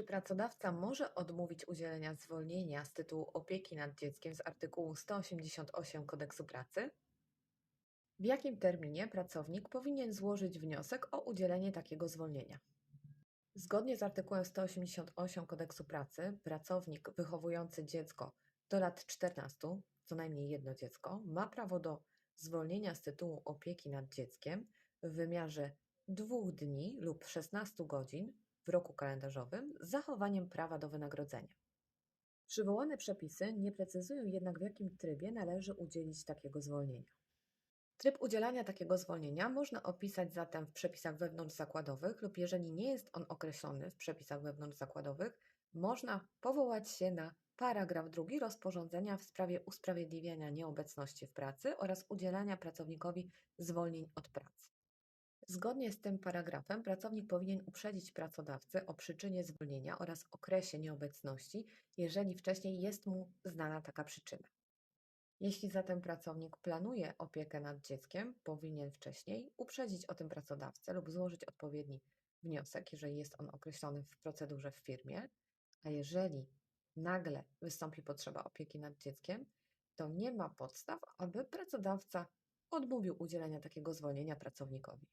Czy pracodawca może odmówić udzielenia zwolnienia z tytułu opieki nad dzieckiem z artykułu 188 Kodeksu pracy? W jakim terminie pracownik powinien złożyć wniosek o udzielenie takiego zwolnienia? Zgodnie z artykułem 188 Kodeksu pracy, pracownik wychowujący dziecko do lat 14, co najmniej jedno dziecko, ma prawo do zwolnienia z tytułu opieki nad dzieckiem w wymiarze dwóch dni lub 16 godzin roku kalendarzowym z zachowaniem prawa do wynagrodzenia. Przywołane przepisy nie precyzują jednak, w jakim trybie należy udzielić takiego zwolnienia. Tryb udzielania takiego zwolnienia można opisać zatem w przepisach wewnątrzzakładowych lub jeżeli nie jest on określony w przepisach wewnątrzzakładowych, można powołać się na paragraf drugi rozporządzenia w sprawie usprawiedliwiania nieobecności w pracy oraz udzielania pracownikowi zwolnień od pracy. Zgodnie z tym paragrafem pracownik powinien uprzedzić pracodawcę o przyczynie zwolnienia oraz okresie nieobecności, jeżeli wcześniej jest mu znana taka przyczyna. Jeśli zatem pracownik planuje opiekę nad dzieckiem, powinien wcześniej uprzedzić o tym pracodawcę lub złożyć odpowiedni wniosek, jeżeli jest on określony w procedurze w firmie, a jeżeli nagle wystąpi potrzeba opieki nad dzieckiem, to nie ma podstaw, aby pracodawca odmówił udzielenia takiego zwolnienia pracownikowi.